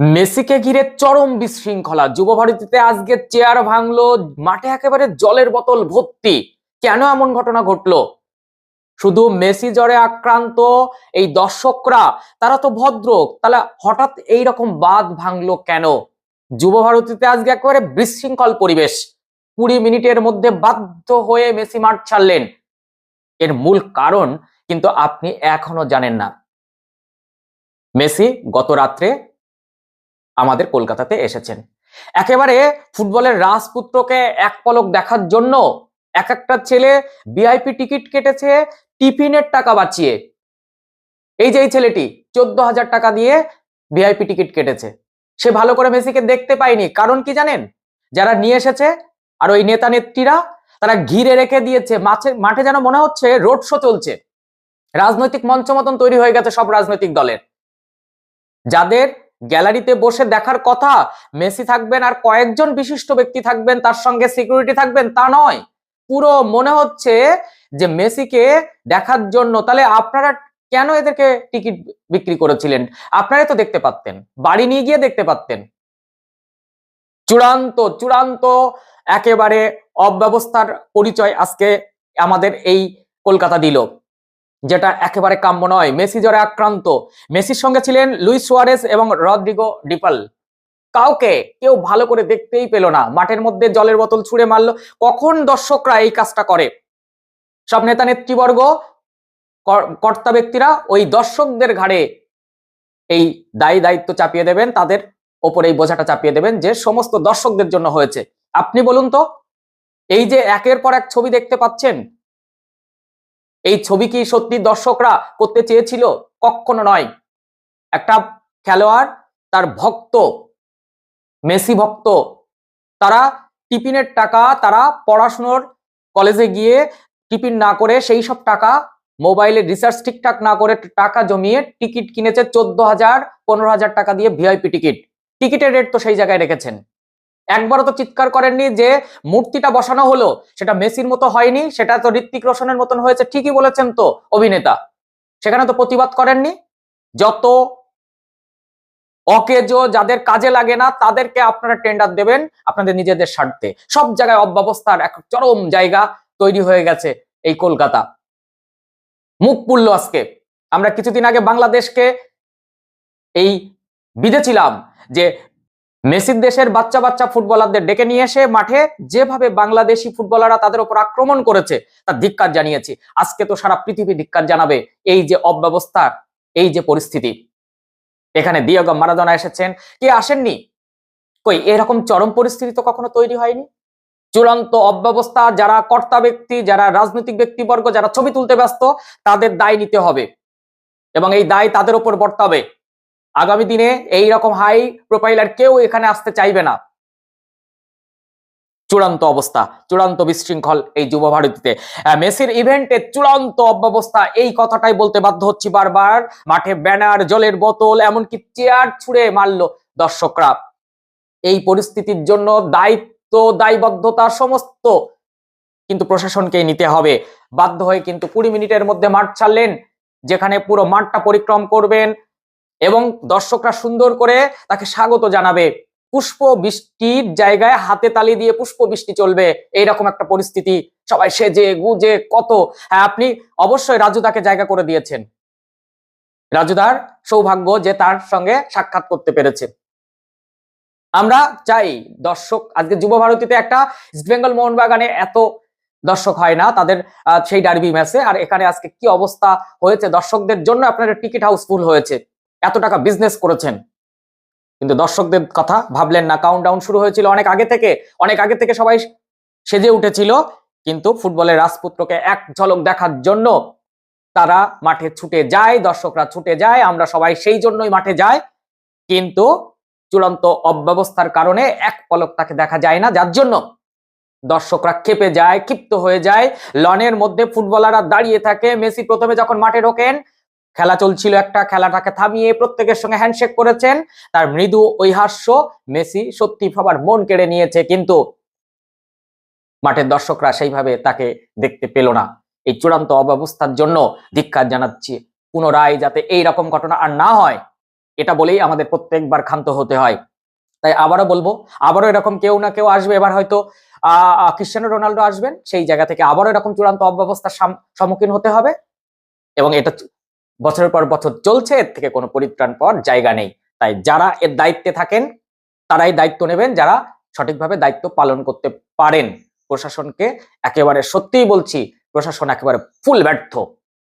মেসিকে ঘিরে চরম বিশৃঙ্খলা। যুব ভারতীতে আজকে চেয়ার ভাঙলো, মাঠে একেবারে জলের বোতল ভর্তি। কেন এমন ঘটনা ঘটলো? শুধু মেসি জ্বরে আক্রান্ত, এই দর্শকরা, তারা তো ভদ্র। তাহলে হঠাৎ এই রকম বাদ ভাঙলো কেন? যুব ভারতীতে আজকে একেবারে বিশৃঙ্খল পরিবেশ। কুড়ি মিনিটের মধ্যে বাধ্য হয়ে মেসি মাঠ ছাড়লেন। এর মূল কারণ কিন্তু আপনি এখনও জানেন না। মেসি গত রাত্রে আমাদের কলকাতাতে এসেছেন। একেবারে ফুটবলের রাজপুত্রকে এক পলক দেখার জন্য এক একটা ছেলে ভিআইপি টিকিট কেটেছে, টিফিনের টাকা বাঁচিয়ে। এই যে এই ছেলেটি চোদ্দ হাজার টাকা দিয়ে ভিআইপি টিকিট কেটেছে। সে ভালো করে মেসিকে দেখতে পায়নি। কারণ কি জানেন? যারা নিয়ে এসেছে আর ওই নেতা নেত্রীরা, তারা ঘিরে রেখে দিয়েছে। মাঠে মাঠে যেন মনে হচ্ছে রোড শো চলছে। রাজনৈতিক মঞ্চ মতন তৈরি হয়ে গেছে সব রাজনৈতিক দলের। যাদের গ্যালারিতে বসে দেখার কথা। মেসি থাকবেন আর কয়েকজন বিশিষ্ট ব্যক্তি থাকবেন, তার সঙ্গে সিকিউরিটি থাকবেন, তা নয়। পুরো মনে হচ্ছে যে মেসিকে দেখার জন্য, তাহলে আপনারা কেন এদেরকে টিকিট বিক্রি করেছিলেন? আপনারাই তো দেখতে পারতেন, বাড়ি নিয়ে গিয়ে দেখতে পারতেন। চূড়ান্ত চূড়ান্ত একেবারে অব্যবস্থার পরিচয় আজকে আমাদের এই কলকাতা দিল। যেটা একেবারে কাম্য নয়। মেসি জ্বরে আক্রান্ত। মেসির সঙ্গে ছিলেন লুইস সুয়ারেস এবং রদ্রিগো ডিপাল। কাউকে কেউ ভালো করে দেখতেই পেল না। মাঠের মধ্যে জলের বোতল ছুঁড়ে মারলো। কখন দর্শকরা এই কাজটা করে? সব নেতা নেতৃবর্গ, কর- কর্তা ব্যক্তিরা ওই দর্শকদের ঘাড়ে এই দায়ী দায়িত্ব চাপিয়ে দেবেন। তাদের ওপরে এই বোঝাটা চাপিয়ে দেবেন যে সমস্ত দর্শকদের জন্য হয়েছে। আপনি বলুন তো, এই যে একের পর এক ছবি দেখতে পাচ্ছেন এই ছবি কি সত্যি দর্শকরা করতে চেয়েছিল? কখনো নয়। একটা খেলোয়াড়, তার ভক্ত, মেসি ভক্ত, তারা টিফিনের টাকা, তারা পড়াশুনোর কলেজে গিয়ে টিফিন না করে সেই সব টাকা মোবাইলে রিচার্জ ঠিকঠাক না করে টাকা জমিয়ে টিকিট কিনেছে চোদ্দ হাজার, পনেরো হাজার টাকা দিয়ে ভিআইপি টিকিট। টিকিটের রেট তো সেই জায়গায় রেখেছেন। একবারও তো চিৎকার করেননি যে মূর্তিটা বসানো হলো, সেটা মেসির মতো হয়নি, সেটা তো ঋত্বিক রোশনের মতন হয়েছে, ঠিকই বলেছেন তো অভিনেতা। সেখানে তো প্রতিবাদ করেননি। যত অকেজো যাদের কাজে লাগে না, তাদেরকে আপনারা টেন্ডার দেবেন, আপনাদের নিজেদের স্বার্থে। সব জায়গায় অব্যবস্থার এক চরম জায়গা তৈরি হয়ে গেছে এই কলকাতা। মুখ পুড়ল আজকে। আমরা কিছুদিন আগে বাংলাদেশকে এই বিদেছিলাম যে মেসির দেশের বাচ্চা বাচ্চা ফুটবলারদের ডেকে নিয়ে এসে মাঠে যেভাবে বাংলাদেশি ফুটবলাররা তাদের উপর আক্রমণ করেছে তার ধিক্কার জানিয়েছি। আজকে তো সারা পৃথিবী ধিক্কার জানাবে এই যে অব্যবস্থা, এই যে পরিস্থিতি। এখানে দিয়গম মারাদোনা এসেছেন। কে আসেননি? কই, এরকম চরম পরিস্থিতি তো কখনো তৈরি হয়নি? চূড়ান্ত অব্যবস্থা, যারা কর্তা ব্যক্তি, যারা রাজনৈতিক ব্যক্তিবর্গ, যারা ছবি তুলতে ব্যস্ত, তাদের দায় নিতে হবে। এবং এই দায় তাদের উপর বর্তাবে। আগামী দিনে এই রকম হাই প্রোফাইলার কেউ এখানে আসতে চাইবে না। চূড়ান্ত অবস্থা, চূড়ান্ত বিশৃঙ্খল এই যুব ভারতীতে। মেসির ইভেন্টে চূড়ান্ত অব্যবস্থা, এই কথাটাই বলতে বাধ্য হচ্ছি বারবার। মাঠে ব্যানার, জলের বোতল, এমনকি চেয়ার ছুঁড়ে মারলো দর্শকরা। এই পরিস্থিতির জন্য দায়িত্ব, দায়বদ্ধতা সমস্ত কিন্তু প্রশাসনকেই নিতে হবে। বাধ্য হয়ে কিন্তু কুড়ি মিনিটের মধ্যে মাঠ ছাড়লেন, যেখানে পুরো মাঠটা পরিক্রম করবেন। এবং দর্শকরা সুন্দর করে তাকে স্বাগত জানাবে। পুষ্প বৃষ্টির জায়গায় হাতে তালি দিয়ে পুষ্প বৃষ্টি চলবে। এইরকম একটা পরিস্থিতি। সবাই সেজে গুজে কত। হ্যাঁ আপনি অবশ্যই রাজুদাকে জায়গা করে দিয়েছেন। রাজুদার সৌভাগ্য যে তার সঙ্গে সাক্ষাৎ করতে পেরেছে। আমরা চাই দর্শক, আজকে যুব ভারতীতে একটা ইস্ট বেঙ্গল মোহনবাগানে এত দর্শক হয় না, তাদের সেই ডার্বি ম্যাচে। আর এখানে আজকে কি অবস্থা হয়েছে দর্শকদের জন্য আপনার টিকিট হাউস ফুল হয়েছে। এত টাকা বিজনেস করেছেন। কিন্তু দর্শকদের কথা ভাবলেন না কাউন্ট ডাউন শুরু হয়েছিল অনেক আগে থেকে, অনেক আগে থেকে সবাই সেজে উঠেছিল। কিন্তু ফুটবলের রাজপুত্রকে এক ঝলক দেখার জন্য তারা মাঠে ছুটে যায়, দর্শকরা ছুটে যায়, আমরা সবাই সেই জন্যই মাঠে যাই। কিন্তু চূড়ান্ত অব্যবস্থার কারণে এক পলক তাকে দেখা যায় না, যার জন্য দর্শকরা ক্ষেপে যায়, ক্ষিপ্ত হয়ে যায়। লনের মধ্যে ফুটবলাররা দাঁড়িয়ে থাকে, মেসি প্রথমে যখন মাঠে ঢোকেন খেলা চলছিল একটা খেলাটাকে থামিয়ে প্রত্যেকের সঙ্গে হ্যান্ডশেক করেছেন। তার মৃদু ঐহাস্য মেসি সত্যি সবার মন কেড়ে নিয়েছে কিন্তু মাঠের দর্শকরা সেইভাবে তাকে দেখতে পেল না। এই চূড়ান্ত অব্যবস্থার জন্য ধিক্কার জানাচ্ছি পুনরায় যাতে এই রকম ঘটনা আর না হয় এটা বলেই আমাদের প্রত্যেকবার ক্ষান্ত হতে হয়। তাই আবারও বলব আবারও এরকম কেউ না কেউ আসবে এবার হয়তো আহ আহ, রোনাল্ডো আসবেন সেই জায়গা থেকে আবারও এরকম চূড়ান্ত অব্যবস্থার সম্মুখীন হতে হবে। এবং এটা বছরের পর বছর চলছে, এর থেকে কোনো পরিত্রাণ পাওয়ার জায়গা নেই। তাই যারা এর দায়িত্বে থাকেন, তারাই দায়িত্ব নেবেন, যারা সঠিকভাবে দায়িত্ব পালন করতে পারেন। প্রশাসনকে একেবারে সত্যিই বলছি, প্রশাসন একেবারে ফুল ব্যর্থ।